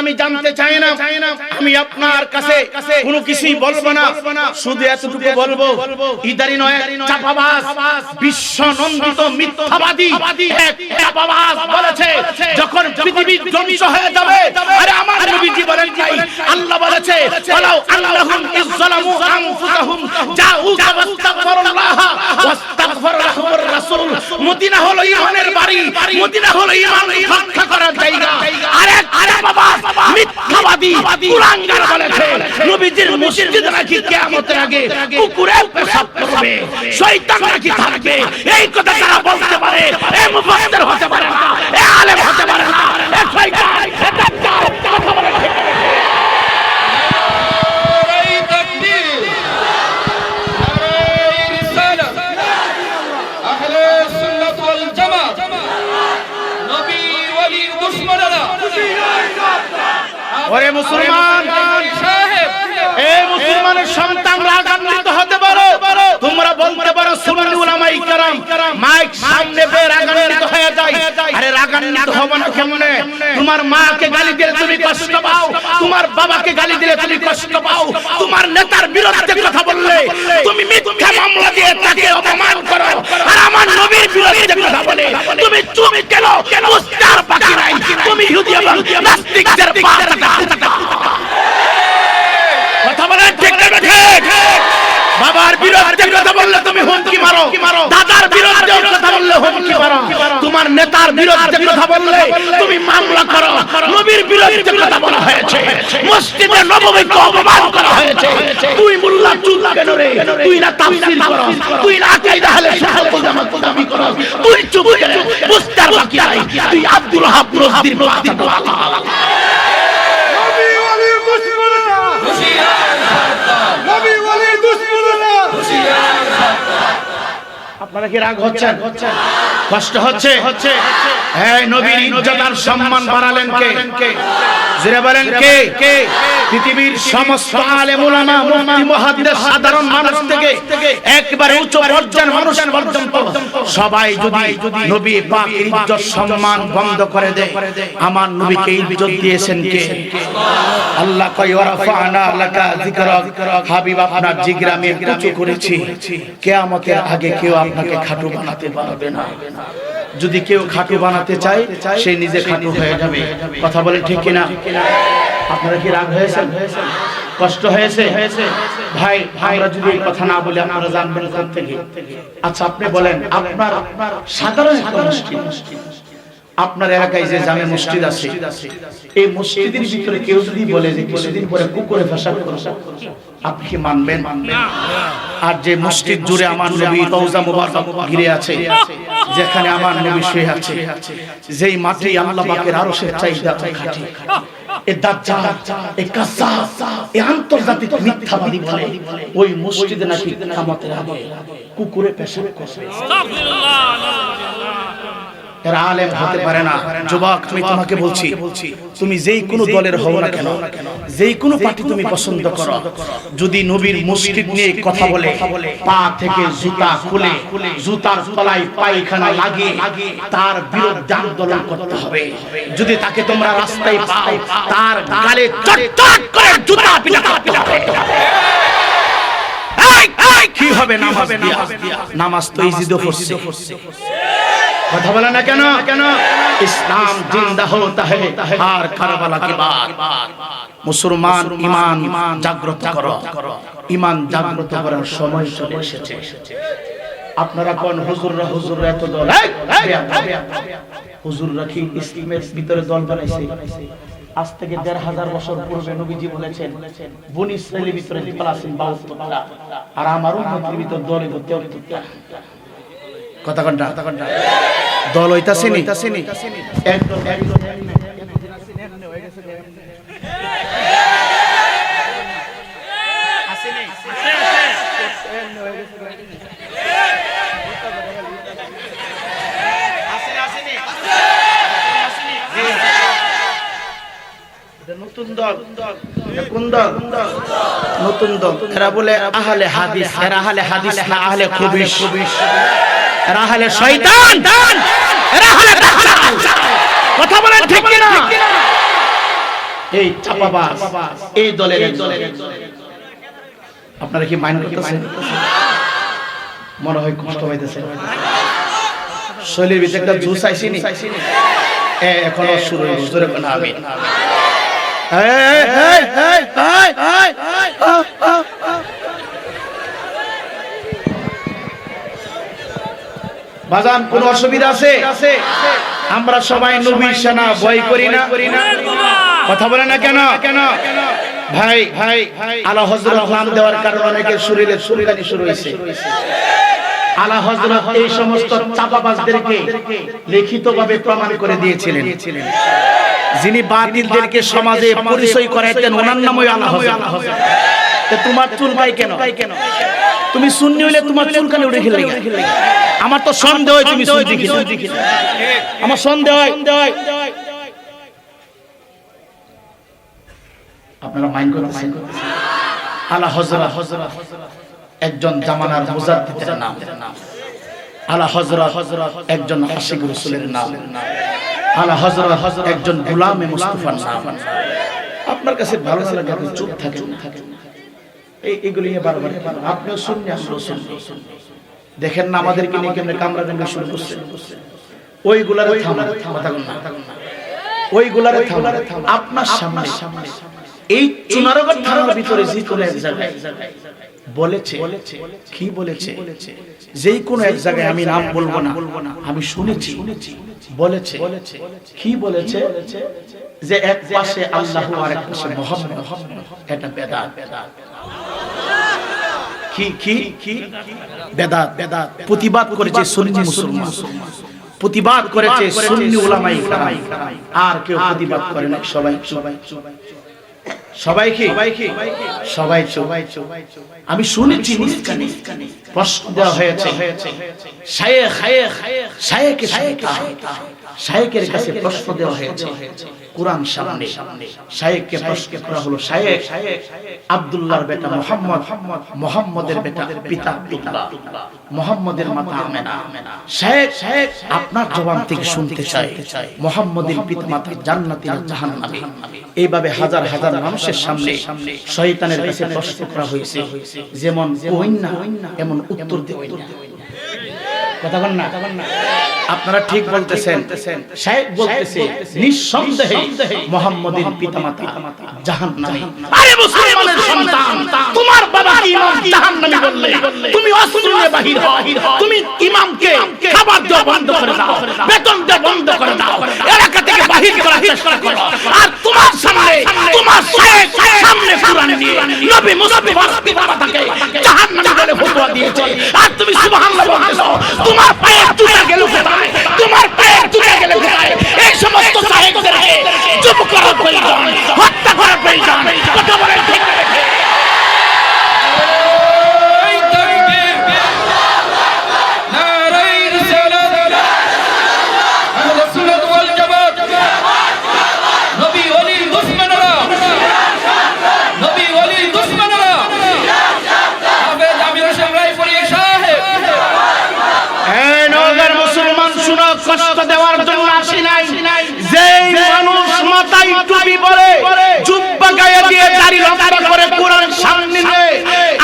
আমি জানতে চাই না আমি আপনার কাছে কোনো কিছুই বলব না শুধু এতটুকু বলব ইদারি নয় চাপাবাজ বিশ্ব নন্দিত মিথ্যাবাদী এক চাপাবাজ বলেছে। যখন পৃথিবী ধ্বংস হয়ে যাবে আরে আমার নবীজি বলেন নাই আল্লাহ বলেছে ওয়ালাউ আন্নাহুম ইযলামু আনফুসাহুম জাউ রাসূল মদিনা হলো ইমানের বাড়ি, মদিনা হলো ইমান রক্ষা করার জায়গা। আরে আরে বাবা মিথ্যাবাদী কুলাঙ্গার বলেছে, নবীজির মসজিদ নাকি কিয়ামতের আগে কুকুরে পেশাব করবে, শয়তান নাকি থাকবে। এই কথা ওরে মুসলমান সাহেব এই মুসলমানের সন্তান রাগান্বিত হতে পারো তোমরা বলতে পারো সুন্নি উলামাই کرام মাইক সামনে পেয়ে রাগান্বিত হয়ে যায় আরে রাগান্বিত হব না কেমনে তোমার মাকে গালি দিলে তুমি কষ্ট পাও তোমার বাবাকে গালি দিলে তুমি কষ্ট পাও তোমার নেতার বিরুদ্ধে কথা বললে তুমি মিথ্যা মামলা দিয়ে তাকে অপমান বলে তুমি চুপ কেন? বুঝতে আর বাকি নাই তুমি ইহুদি এবং নাস্তিকদের পা কথা বলে ঠিক না ঠিক। বাবার বিরুদ্ধে কথা বললে তুমি হুমকি মারো। দাদার বিরুদ্ধে কথা বললে হুমকি মারো তোমার নেতার বিরুদ্ধে কথা বললে তুমি মামলা করো। নবীর বিরুদ্ধে কথা বলা হয়েছে। মসজিদে নববীকে অপমান করা হয়েছে। তুই মোল্লা চুল কেন রে? তুই না তাফসীর করো তুই না আকিদা আহলে সুন্নাত ওয়াল জামাত দাবি করো তুই চুপ কেন মুস্তার বাকি নাই। তুই আব্দুল হাব নজদির বাচ্চা আপনারা কি রাগ হচ্ছেন? কষ্ট হচ্ছে? হচ্ছে। হ্যাঁ নবীর ইজ্জত আর সম্মান বাড়ালেন কে? জোরে বলেন কে? কে? পৃথিবীর সমস্ত আলেম উলামা মুফতি মুহাদ্দিস সাধারণ মানুষ থেকে একবারে উচ্চ পর্যায়ের মানুষ পর্যন্ত সবাই যদি নবী পাক ইজ্জত সম্মান বন্ধ করে দেয়। আমার নবীকে ইজ্জত দিয়েছেন কে? আল্লাহ কয় ওয়ারাফানা লাকা যিকরাক। হাবিব আপনার জিগরা আমি উঁচু করেছি। কিয়ামতের আগে কেউ আপনাকে খাটু বানাতে পারবে না। যদি কেউ খাটু বানাতে চায় সে নিজে খাটু হয়ে যাবে। কথা বলে ঠিক কিনা? আপনারা কি রাগ হয়েছে কষ্ট হয়েছে? ভাই ভাই যদি কথা না বলে আপনারা জানবেন থেকে? আচ্ছা আপনি বলেন আপনার সাধারণ একটা মুশকিল। আপনার এলাকায় যে জামে মসজিদ আছে, এই মসজিদের ভিতরে কেউ যদি বলে যে কিছুদিন পরে কুকুরে ভাষা আপনি কি মানবেন? আর যে মসজিদ জুড়ে আমার নবী রওজা মুবারক ঘিরে আছে, যেখানে আমার নবী শুয়ে আছে, যেই মাঠে আল্লাহ পাকের আরও সে চাহিদা খাটি। এ দাজ্জাল, এ এ আন্তর্জাতিক মিথ্যাবাদী বলে ওই মসজিদে নাকি কিয়ামতের আগে কুকুরে পেশাব করবে। এরা আলেম হতে পারে না। যুবক আমি তোমাকে বলছি তুমি যেই কোনো দলের হও না কেন যেই কোনো পার্টি তুমি পছন্দ করো যদি নবীর মসজিদ নিয়ে কথা বলে পা থেকে জুতা খুলে জুতার তলায় পায়খানা লাগিয়ে তার বিরুদ্ধে আন্দোলন করতে হবে। যদি তাকে তোমরা রাস্তায় পাও তার গালে চটচট করে জুতা পিটাতে হবে। কি হবে নামাজ দিয়া? নামাজ তো ইজিদো পড়ছে। কথা বলে না কেন? কেন? ইসলাম জিন্দা হতা হে হার কারবালা কে বাদ মুসলমান ঈমান জাগ্রত করো। ঈমান জাগ্রত করার সময় চলে এসেছে। আপনারা কোন হুজুররা হুজুররা এত দল? হুজুররা কি ইসলামের ভিতরে দল বানাইছে? আজ থেকে দেড় হাজার বছর পূর্বে নবীজি বলেছেন বনি ইসরায়েলের ভিতরে পালাসিন বাউত্তরটা আর আমার উন্নতির ভিতর দলে ভর্তি কথা কথা দল হইতাছে নি একদম একদম নতুন দল এটা কোন দল নতুন দল এরা বলে আহলে হাদিস এরা আহলে হাদিস না আহলে খুবিস এরা আহলে শয়তান এরা দাজ্জাল কথা বলেন ঠিক কিনা এই চাপাবাজ এই দলের। আপনারা কি মাইন্ড করতেছেন মনে হয় কষ্ট হইতেছে শৈলীর ভিতরে একটা জুস আইসিনি এখনও শুরু। জোরে বলেন আমিন। এই, এই, এই, এই, এই, আহ, আহ, আহ। বাজান কোন অসুবিধা আছে? আমরা সবাই নবীর সেনা ভয় করি না। কথা বলে না কেন? কেন? ভাই ভাই আলা হজরত নাম দেওয়ার কারণে অনেকের শরীরে সুলকানি শুরু হয়েছে। আলা হজরত এই সমস্ত চাপাবাজদেরকে লিখিতভাবে প্রমাণ করে দিয়েছিলেন। যিনি বাতিলদেরকে সমাজে পরিচয় করাইতেন ওনার নামই আলা হজরত তো তোমার চুলকাই কেন? তুমি সুন্নি হইলে তোমার চুলকানি উঠে খেলে আমার তো সন্দেহ হয় তুমি সুন্নি কিনা। আমার সন্দেহ হয়। আপনারা মাইন্ড করতেছেন? আলা হজরত হজরত একজন জামানার মুজাদ্দিদের নাম। আলা হজরত হজরত একজন আশিক রাসূলের নাম। আলা হজরত হজরত একজন গোলামে মুস্তাফার নাম। আপনার কাছে ভালো না লাগে চুপ থাকেন? এই, এগুলি নিয়ে বারবার আপনিও শুননি আমরাও শুননি দেখেন না আমাদেরকে নিয়ে কেমনে কামরা কামড়া শুরু করছে। ওইগুলারে ওইগুলারে আপনার সামনে এই চুনারগড় থানার ভিতরে যে কোনো এক জায়গায় বলেছে কি বলেছে? যেই কোনো এক জায়গায় আমি নাম বলব না আমি শুনেছি বলেছে কি বলেছে? যে এক পাশে আল্লাহ আর এক পাশে মোহাম্মদ। এটা বেদাত। কি? কি কি? বেদাত বেদাত প্রতিবাদ করেছে সুন্নি মুসলমান। প্রতিবাদ করেছে সুন্নি উলামাই আর কেউ প্রতিবাদ করে না। সবাই সবাই সবাই কি? সবাই সবাই আমি শুনেছি প্রশ্ন দেওয়া হয়েছে। শায়েখ শায়েখ শায়েকের কাছে প্রশ্ন দেওয়া হয়েছে কোরআন সামনে। শায়েককে প্রশ্ন করা হলো শায়েক আব্দুল্লাহর বেটা মোহাম্মদ মোহাম্মদের বেটা পিতা আব্দুল্লাহ মোহাম্মদের মাতা আমেনা। শায়েক শায়েক আপনার জবান থেকে শুনতে চাই। মোহাম্মদের পিতা মাতা জান্নাতি না জাহান্নামী। এইভাবে হাজার হাজার মানুষের সামনে শয়তানের কাছে প্রশ্ন করা হয়েছে যেমন কইন না এমন উত্তর দেওয়া কথা বল না। আপনারা ঠিক বলতেছেন। শাহেদ বলতেছে নিঃসন্দেহে মোহাম্মদের পিতামাতা জাহান্নামী। আরে মুসলমানের সন্তান তোমার বাবা কি ইমাম? জাহান্নামী বললে। তুমি অস্ত্র বাহির হও। তুমি ইমামকে খাবার দেওয়া বন্ধ করে দাও। বেতন দেওয়া বন্ধ করে দাও। এলাকা থেকে বাহির করার চেষ্টা করো। আর তোমার সামনে তোমার শাহেদ সামনে কুরআন নিয়ে নবী মুস্তাফার পিতামাতাকে জাহান্নামী বলে ফতোয়া দিয়েছে। আর তুমি সুবহানাল্লাহ বলতেছো তোমার পায়ে জুতা গেল কোথায়? তোমার পায়ে জুতা গেল কোথায় এই সমস্ত সাহেবদেরকে চুপ করার প্রয়োজন হত্যা করার প্রয়োজন কথা বলেন ঠিক না? এই তাকবীর নারাই রিসালাত আহলে সুন্নাত ওয়াল জামাত নবী ওলির দুশমনরা নবী ওলির দুশমনরা হাফেজ আমির হোসেন রায়পুরি সাহেব এই নগর মুসলমান শুনো কষ্ট দেওয়ার জন্য আসি নাই যেই মানুষ মাথায় টুপি পরে জুব্বা গায়ে দিয়ে দাড়ি লম্বা করে কোরআন সামনে নিয়ে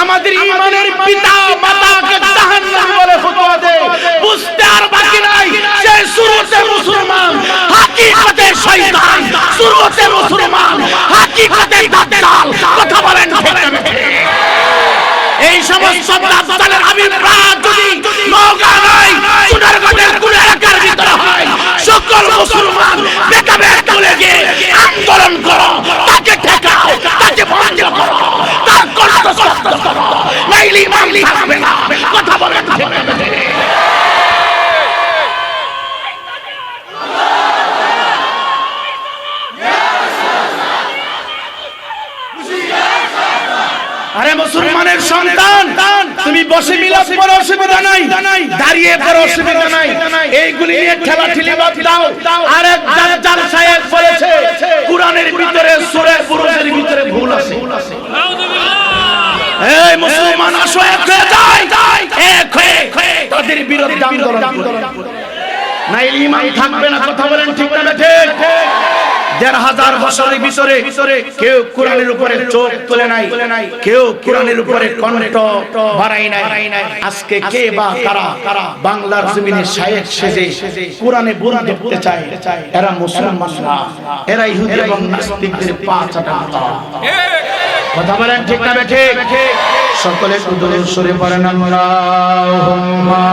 আমাদের ইমানের পিতা মাতাকে জাহান্নামী বলে ফতোয়া দেয় বুঝতে আর বাকি নাই সে শুরুতে মুসলমান হাকিকতে শয়তান। শুরুতে মুসলমান হাকিকতে দাজ্জাল। কথা বলেন ঠিক এই সমস্ত দাজ্জালের আবির্ভাব ইমাম থাকবে না কথা বলেন? আরে মুসলমানের সন্তান তুমি বসে মিলাদ পরে অসুবিধা নাই। দাঁড়িয়ে পরে অসুবিধা নাই। এইগুলি নিয়ে ঠেলা ঠেলি বাদ দাও। আরেক জাল সাহেব বলেছে কোরআনের ভিতরে সূরা বুরুজের ভিতরে ভুল আছে। মুসলমান আসো এক হয়ে এক হয়ে তাদের বিরুদ্ধে আন্দোলন করো। ইমান থাকবে না, কথা বলেন ঠিক না ঠিক দেড় হাজার বছরের ভিতরে কেউ কোরআনের উপরে চোখ তুলে নাই, কেউ কোরআনের উপরে কণ্ঠ বাড়াই নাই। আজকে কে বা কারা কারা বাংলার জমিনে শায়েক সেজে কোরআনে বুড়া দেখতে চায়? এরা মুসলমান না। এরা ইহুদি এবং নাস্তিকদের পা চাটা কথা বলেন ঠিক না ঠিক সকলে সুদূর সরে পড়েন আল্লাহুম্মা।